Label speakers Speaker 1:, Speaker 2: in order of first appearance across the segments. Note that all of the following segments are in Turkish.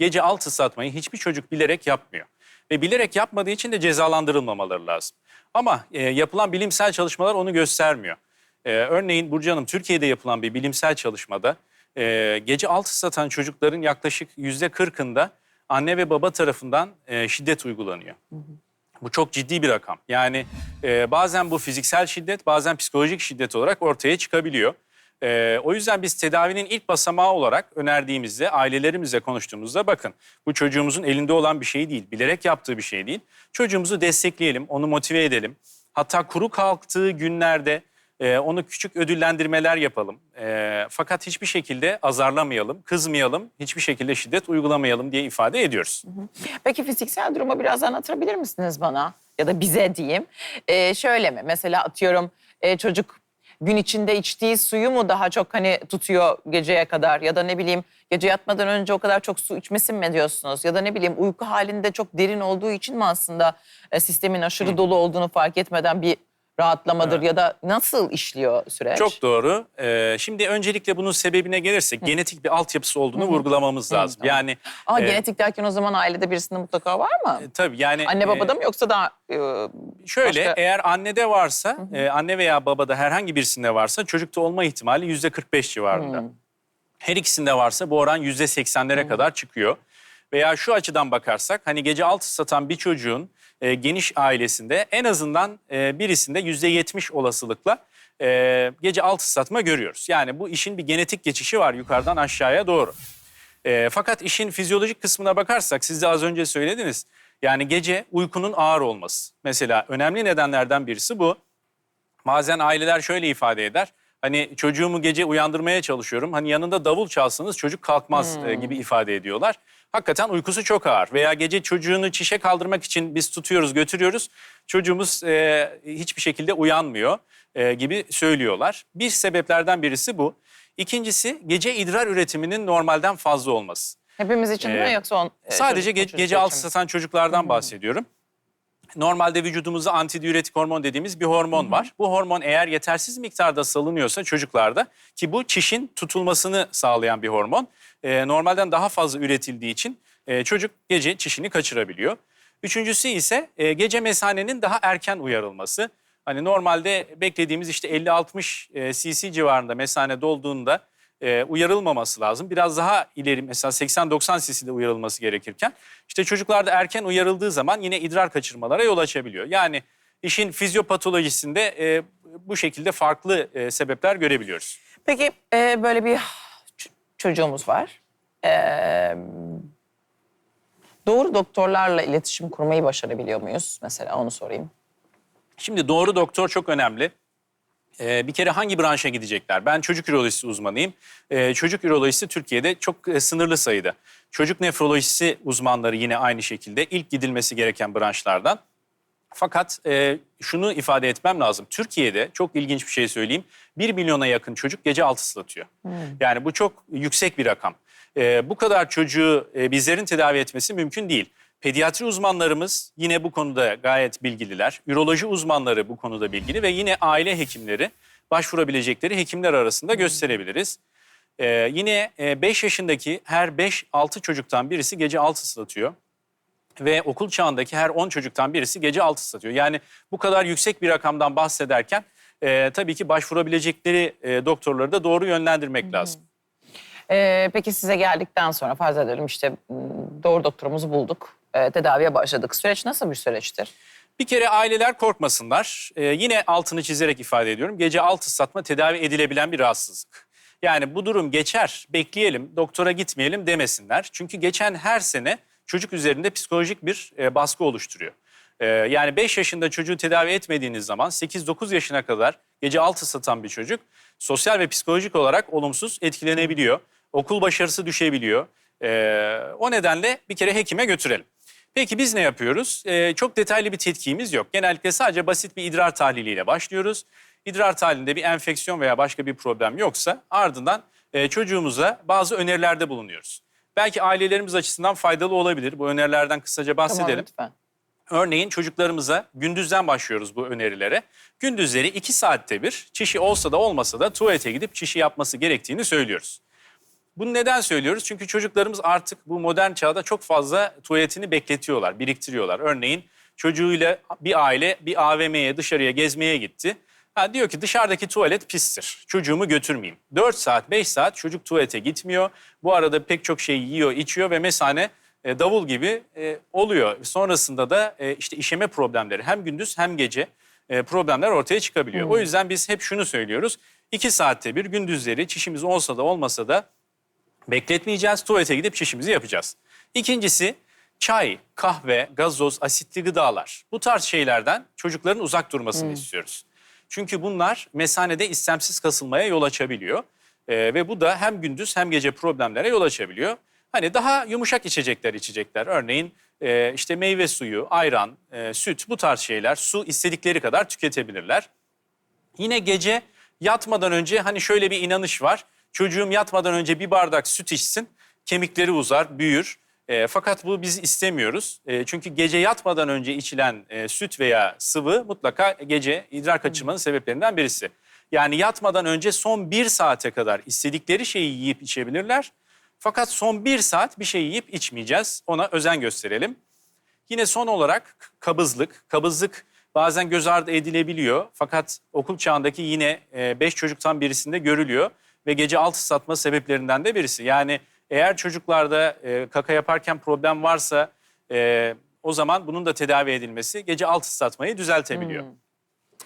Speaker 1: gece alt ıslatmayı hiçbir çocuk bilerek yapmıyor. Ve bilerek yapmadığı için de cezalandırılmamaları lazım. Ama e, yapılan bilimsel çalışmalar onu göstermiyor. E, örneğin Burcu Hanım Türkiye'de yapılan bir bilimsel çalışmada e, gece alt ıslatan çocukların yaklaşık yüzde kırkında anne ve baba tarafından e, şiddet uygulanıyor. Bu çok ciddi bir rakam. Yani e, bazen bu fiziksel şiddet, bazen psikolojik şiddet olarak ortaya çıkabiliyor. E, o yüzden biz tedavinin ilk basamağı olarak önerdiğimizde, ailelerimizle konuştuğumuzda bakın bu çocuğumuzun elinde olan bir şey değil, bilerek yaptığı bir şey değil. Çocuğumuzu destekleyelim, onu motive edelim. Hatta kuru kalktığı günlerde e, onu küçük ödüllendirmeler yapalım. E, fakat hiçbir şekilde azarlamayalım, kızmayalım, hiçbir şekilde şiddet uygulamayalım diye ifade ediyoruz.
Speaker 2: Peki fiziksel durumu biraz anlatabilir misiniz bana? Ya da bize diyeyim. Ee, şöyle mi? Mesela atıyorum e, çocuk gün içinde içtiği suyu mu daha çok hani tutuyor geceye kadar? Ya da ne bileyim gece yatmadan önce o kadar çok su içmesin mi diyorsunuz? Ya da ne bileyim uyku halinde çok derin olduğu için mi aslında e, sistemin aşırı dolu olduğunu fark etmeden bir rahatlamadır?
Speaker 1: Evet.
Speaker 2: Ya da nasıl işliyor süreç?
Speaker 1: Çok doğru. Ee, şimdi öncelikle bunun sebebine gelirsek genetik bir altyapısı olduğunu vurgulamamız lazım.
Speaker 2: tamam.
Speaker 1: Yani
Speaker 2: Ama
Speaker 1: e,
Speaker 2: genetik derken o zaman ailede birisinde mutlaka var mı?
Speaker 1: tabii yani
Speaker 2: Anne
Speaker 1: e,
Speaker 2: babada mı yoksa da e,
Speaker 1: Şöyle
Speaker 2: Başka-
Speaker 1: eğer annede varsa, e, anne veya babada herhangi birisinde varsa çocukta olma ihtimali yüzde 45 civarında. Her ikisinde varsa bu oran yüzde 80'lere kadar çıkıyor. Veya şu açıdan bakarsak hani gece altı satan bir çocuğun e, geniş ailesinde en azından e, birisinde yüzde 70 olasılıkla e, gece altı satma görüyoruz. Yani bu işin bir genetik geçişi var yukarıdan aşağıya doğru. E, fakat işin fizyolojik kısmına bakarsak siz de az önce söylediniz. Yani gece uykunun ağır olması. Mesela önemli nedenlerden birisi bu. Bazen aileler şöyle ifade eder. Hani çocuğumu gece uyandırmaya çalışıyorum. Hani yanında davul çalsanız çocuk kalkmaz e, gibi ifade ediyorlar. Hakikaten uykusu çok ağır. Veya gece çocuğunu çişe kaldırmak için biz tutuyoruz, götürüyoruz. Çocuğumuz e, hiçbir şekilde uyanmıyor e, gibi söylüyorlar. Bir sebeplerden birisi bu. İkincisi gece idrar üretiminin normalden fazla olması.
Speaker 2: hepimiz için mi
Speaker 1: Ee,
Speaker 2: yoksa on, e,
Speaker 1: Sadece
Speaker 2: çocuk-
Speaker 1: ge- gece altı satan çocuklardan bahsediyorum. Normalde vücudumuzda antidiüretik hormon dediğimiz bir hormon var. Bu hormon eğer yetersiz miktarda salınıyorsa çocuklarda ki bu çişin tutulmasını sağlayan bir hormon. e, normalden daha fazla üretildiği için e, çocuk gece çişini kaçırabiliyor. Üçüncüsü ise e, gece mesanenin daha erken uyarılması. Hani normalde beklediğimiz işte 50-60 e, cc civarında mesane dolduğunda e, uyarılmaması lazım. Biraz daha ileri mesela 80-90 cc'de uyarılması gerekirken işte çocuklarda erken uyarıldığı zaman yine idrar kaçırmalara yol açabiliyor. Yani işin fizyopatolojisinde e, bu şekilde farklı e, sebepler görebiliyoruz.
Speaker 2: Peki e, böyle bir çocuğumuz var. E, doğru doktorlarla iletişim kurmayı başarabiliyor muyuz? Mesela onu sorayım.
Speaker 1: Şimdi doğru doktor çok önemli. Ee, bir kere hangi branşa gidecekler? Ben çocuk ürolojisi uzmanıyım. Ee, çocuk ürolojisi Türkiye'de çok e, sınırlı sayıda. Çocuk nefrolojisi uzmanları yine aynı şekilde ilk gidilmesi gereken branşlardan. Fakat e, şunu ifade etmem lazım. Türkiye'de çok ilginç bir şey söyleyeyim. 1 milyona yakın çocuk gece altı ıslatıyor. Yani bu çok yüksek bir rakam. E, bu kadar çocuğu e, bizlerin tedavi etmesi mümkün değil. Pediatri uzmanlarımız yine bu konuda gayet bilgililer. Üroloji uzmanları bu konuda bilgili ve yine aile hekimleri başvurabilecekleri hekimler arasında gösterebiliriz. E, yine 5 yaşındaki her 5-6 çocuktan birisi gece altı ıslatıyor ve okul çağındaki her 10 çocuktan birisi gece altı satıyor. Yani bu kadar yüksek bir rakamdan bahsederken e, tabii ki başvurabilecekleri e, doktorları da doğru yönlendirmek lazım.
Speaker 2: E, peki size geldikten sonra farz edelim işte doğru doktorumuzu bulduk. E, tedaviye başladık. Süreç nasıl bir süreçtir?
Speaker 1: Bir kere aileler korkmasınlar. E, yine altını çizerek ifade ediyorum. Gece altı satma tedavi edilebilen bir rahatsızlık. Yani bu durum geçer, bekleyelim, doktora gitmeyelim demesinler. Çünkü geçen her sene çocuk üzerinde psikolojik bir e, baskı oluşturuyor. E, yani 5 yaşında çocuğu tedavi etmediğiniz zaman 8-9 yaşına kadar gece altı satan bir çocuk sosyal ve psikolojik olarak olumsuz etkilenebiliyor. Okul başarısı düşebiliyor. E, o nedenle bir kere hekime götürelim. Peki biz ne yapıyoruz? Ee, çok detaylı bir tetkikimiz yok. Genellikle sadece basit bir idrar tahliliyle başlıyoruz. İdrar tahlilinde bir enfeksiyon veya başka bir problem yoksa ardından e, çocuğumuza bazı önerilerde bulunuyoruz. Belki ailelerimiz açısından faydalı olabilir. Bu önerilerden kısaca bahsedelim.
Speaker 2: Tamam lütfen.
Speaker 1: Örneğin çocuklarımıza gündüzden başlıyoruz bu önerilere. Gündüzleri iki saatte bir çişi olsa da olmasa da tuvalete gidip çişi yapması gerektiğini söylüyoruz. Bunu neden söylüyoruz? Çünkü çocuklarımız artık bu modern çağda çok fazla tuvaletini bekletiyorlar, biriktiriyorlar. Örneğin çocuğuyla bir aile bir AVM'ye dışarıya gezmeye gitti. Ha, diyor ki dışarıdaki tuvalet pistir. Çocuğumu götürmeyeyim. 4 saat, 5 saat çocuk tuvalete gitmiyor. Bu arada pek çok şey yiyor, içiyor ve mesane e, davul gibi e, oluyor. Sonrasında da e, işte işeme problemleri hem gündüz hem gece e, problemler ortaya çıkabiliyor. O yüzden biz hep şunu söylüyoruz. 2 saatte bir gündüzleri çişimiz olsa da olmasa da bekletmeyeceğiz. Tuvalete gidip çişimizi yapacağız. İkincisi çay, kahve, gazoz, asitli gıdalar. Bu tarz şeylerden çocukların uzak durmasını istiyoruz. Çünkü bunlar mesanede istemsiz kasılmaya yol açabiliyor. Ee, ve bu da hem gündüz hem gece problemlere yol açabiliyor. Hani daha yumuşak içecekler içecekler. Örneğin e, işte meyve suyu, ayran, e, süt bu tarz şeyler su istedikleri kadar tüketebilirler. Yine gece yatmadan önce hani şöyle bir inanış var. Çocuğum yatmadan önce bir bardak süt içsin, kemikleri uzar, büyür. E, fakat bu biz istemiyoruz. E, çünkü gece yatmadan önce içilen e, süt veya sıvı mutlaka gece idrar kaçırmanın sebeplerinden birisi. Yani yatmadan önce son bir saate kadar istedikleri şeyi yiyip içebilirler. Fakat son bir saat bir şey yiyip içmeyeceğiz. Ona özen gösterelim. Yine son olarak kabızlık. Kabızlık bazen göz ardı edilebiliyor. Fakat okul çağındaki yine 5 çocuktan birisinde görülüyor. Ve gece alt ıslatma sebeplerinden de birisi. Yani eğer çocuklarda e, kaka yaparken problem varsa e, o zaman bunun da tedavi edilmesi gece alt ıslatmayı düzeltebiliyor.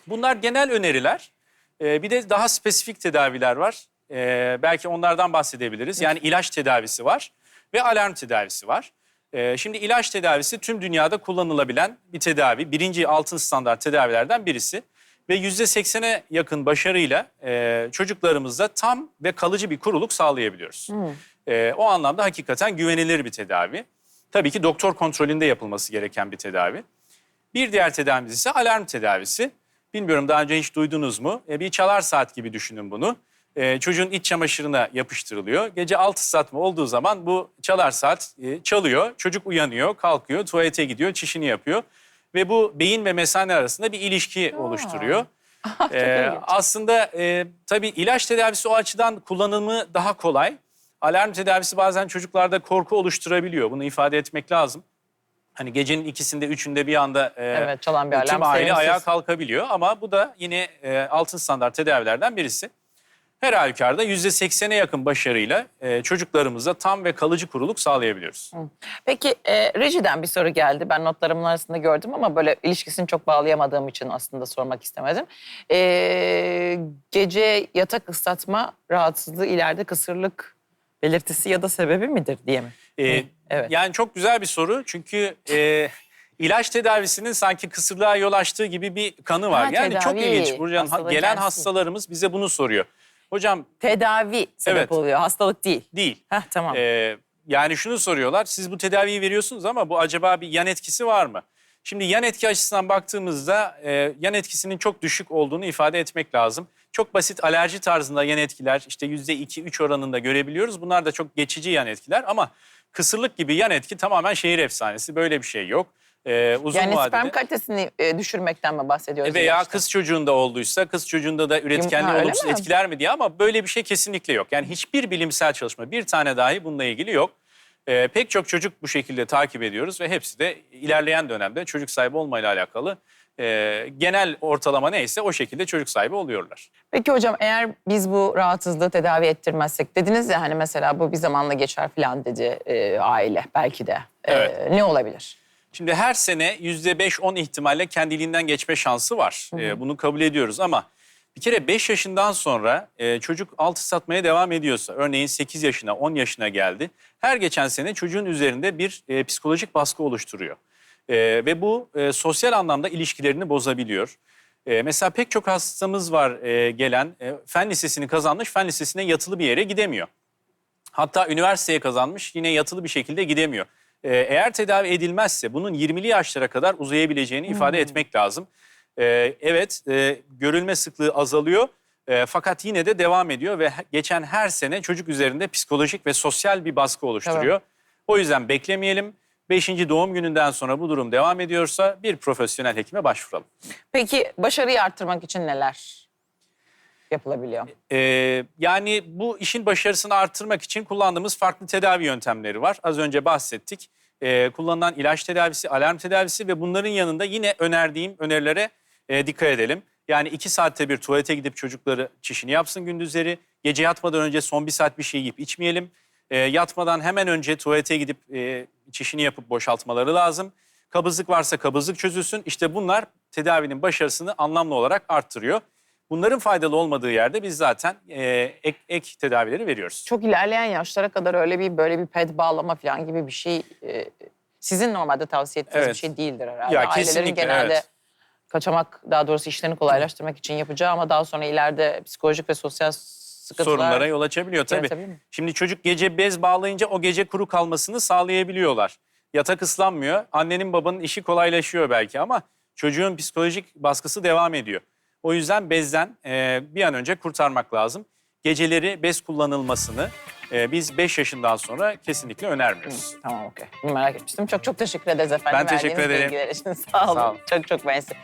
Speaker 1: Bunlar genel öneriler. E, bir de daha spesifik tedaviler var. E, belki onlardan bahsedebiliriz. Yani ilaç tedavisi var ve alarm tedavisi var. Ee, Şimdi ilaç tedavisi tüm dünyada kullanılabilen bir tedavi. Birinci altın standart tedavilerden birisi. Ve yüzde seksene yakın başarıyla e, çocuklarımızda tam ve kalıcı bir kuruluk sağlayabiliyoruz. E, o anlamda hakikaten güvenilir bir tedavi. Tabii ki doktor kontrolünde yapılması gereken bir tedavi. Bir diğer tedavimiz ise alarm tedavisi. Bilmiyorum daha önce hiç duydunuz mu? E, bir çalar saat gibi düşünün bunu. E, çocuğun iç çamaşırına yapıştırılıyor. Gece altı saat mi olduğu zaman bu çalar saat e, çalıyor. Çocuk uyanıyor, kalkıyor, tuvalete gidiyor, çişini yapıyor. Ve bu beyin ve mesane arasında bir ilişki oluşturuyor.
Speaker 2: Çok
Speaker 1: Ee, aslında e, tabii ilaç tedavisi o açıdan kullanımı daha kolay. Alarm tedavisi bazen çocuklarda korku oluşturabiliyor. Bunu ifade etmek lazım. Hani gecenin ikisinde, üçünde bir anda e,
Speaker 2: Evet, çalan bir alarm
Speaker 1: tüm aile
Speaker 2: sevimsiz.
Speaker 1: ayağa kalkabiliyor. Ama bu da yine e, altın standart tedavilerden birisi. Her halükarda yüzde seksene yakın başarıyla e, çocuklarımıza tam ve kalıcı kuruluk sağlayabiliyoruz.
Speaker 2: Peki e, rejiden bir soru geldi. Ben notlarımın arasında gördüm ama böyle ilişkisini çok bağlayamadığım için aslında sormak istemedim. E, gece yatak ıslatma rahatsızlığı ileride kısırlık belirtisi ya da sebebi midir diye mi?
Speaker 1: Ee,
Speaker 2: evet.
Speaker 1: Yani çok güzel bir soru çünkü e, ilaç tedavisinin sanki kısırlığa yol açtığı gibi bir kanı var.
Speaker 2: Ha,
Speaker 1: yani çok
Speaker 2: tedavi,
Speaker 1: ilginç. Burcan gelen
Speaker 2: kendisi.
Speaker 1: hastalarımız bize bunu soruyor. Hocam
Speaker 2: Tedavi sebep
Speaker 1: Evet.
Speaker 2: oluyor, hastalık değil.
Speaker 1: değil.
Speaker 2: Heh, tamam.
Speaker 1: Ee, yani şunu soruyorlar. Siz bu tedaviyi veriyorsunuz ama bu acaba bir yan etkisi var mı? Şimdi yan etki açısından baktığımızda e, yan etkisinin çok düşük olduğunu ifade etmek lazım. Çok basit alerji tarzında yan etkiler işte yüzde iki üç oranında görebiliyoruz. Bunlar da çok geçici yan etkiler ama kısırlık gibi yan etki tamamen şehir efsanesi. Böyle bir şey yok. Ee, uzun
Speaker 2: yani
Speaker 1: vadede.
Speaker 2: sperm kalitesini e, düşürmekten mi bahsediyoruz?
Speaker 1: Veya
Speaker 2: ilaçta?
Speaker 1: kız çocuğunda olduysa kız çocuğunda da üretkenliği olumsuz
Speaker 2: mi?
Speaker 1: etkiler mi diye ama böyle bir şey kesinlikle yok. Yani hiçbir bilimsel çalışma bir tane dahi bununla ilgili yok. Ee, pek çok çocuk bu şekilde takip ediyoruz ve hepsi de ilerleyen dönemde çocuk sahibi olmayla alakalı e, genel ortalama neyse o şekilde çocuk sahibi oluyorlar.
Speaker 2: Peki hocam eğer biz bu rahatsızlığı tedavi ettirmezsek dediniz ya hani mesela bu bir zamanla geçer falan dedi e, aile belki de. E,
Speaker 1: Evet.
Speaker 2: ne olabilir?
Speaker 1: Şimdi her sene yüzde 5-10 ihtimalle kendiliğinden geçme şansı var. Ee, bunu kabul ediyoruz ama bir kere 5 yaşından sonra e, çocuk altı satmaya devam ediyorsa, örneğin 8 yaşına, 10 yaşına geldi. Her geçen sene çocuğun üzerinde bir e, psikolojik baskı oluşturuyor. E, ve bu e, sosyal anlamda ilişkilerini bozabiliyor. E, mesela pek çok hastamız var e, gelen, e, fen lisesini kazanmış, fen lisesine yatılı bir yere gidemiyor. Hatta üniversiteye kazanmış yine yatılı bir şekilde gidemiyor. Ee, eğer tedavi edilmezse bunun 20'li yaşlara kadar uzayabileceğini ifade etmek lazım. Ee, evet e, görülme sıklığı azalıyor e, fakat yine de devam ediyor ve geçen her sene çocuk üzerinde psikolojik ve sosyal bir baskı oluşturuyor. O yüzden beklemeyelim. Beşinci doğum gününden sonra bu durum devam ediyorsa bir profesyonel hekime başvuralım.
Speaker 2: Peki başarıyı arttırmak için neler? Yapılabiliyor?
Speaker 1: Ee, yani bu işin başarısını arttırmak için kullandığımız farklı tedavi yöntemleri var. Az önce bahsettik. Ee, kullanılan ilaç tedavisi, alarm tedavisi ve bunların yanında yine önerdiğim önerilere e, dikkat edelim. Yani iki saatte bir tuvalete gidip çocukları çişini yapsın gündüzleri. Gece yatmadan önce son bir saat bir şey yiyip içmeyelim. Ee, yatmadan hemen önce tuvalete gidip e, çişini yapıp boşaltmaları lazım. Kabızlık varsa kabızlık çözülsün. İşte bunlar tedavinin başarısını anlamlı olarak arttırıyor. Bunların faydalı olmadığı yerde biz zaten e, ek, ek tedavileri veriyoruz.
Speaker 2: Çok ilerleyen yaşlara kadar öyle bir böyle bir ped bağlama falan gibi bir şey e, sizin normalde tavsiye ettiğiniz
Speaker 1: Evet.
Speaker 2: bir şey değildir herhalde.
Speaker 1: Ya
Speaker 2: Ailelerin genelde
Speaker 1: evet.
Speaker 2: kaçamak daha doğrusu işlerini kolaylaştırmak için yapacağı ama daha sonra ileride psikolojik ve sosyal sıkıntılar
Speaker 1: Sorunlara yol açabiliyor tabii.
Speaker 2: mi?
Speaker 1: Şimdi çocuk gece bez bağlayınca o gece kuru kalmasını sağlayabiliyorlar. Yatak ıslanmıyor. Annenin babanın işi kolaylaşıyor belki ama çocuğun psikolojik baskısı devam ediyor. O yüzden bezden e, bir an önce kurtarmak lazım. Geceleri bez kullanılmasını e, biz 5 yaşından sonra kesinlikle önermiyoruz.
Speaker 2: Tamam okey. Merak etmiştim. Çok çok teşekkür ederiz efendim.
Speaker 1: Ben teşekkür
Speaker 2: verdiğiniz
Speaker 1: ederim.
Speaker 2: bilgiler için sağ olun.
Speaker 1: Sağ olun.
Speaker 2: Çok çok mersi.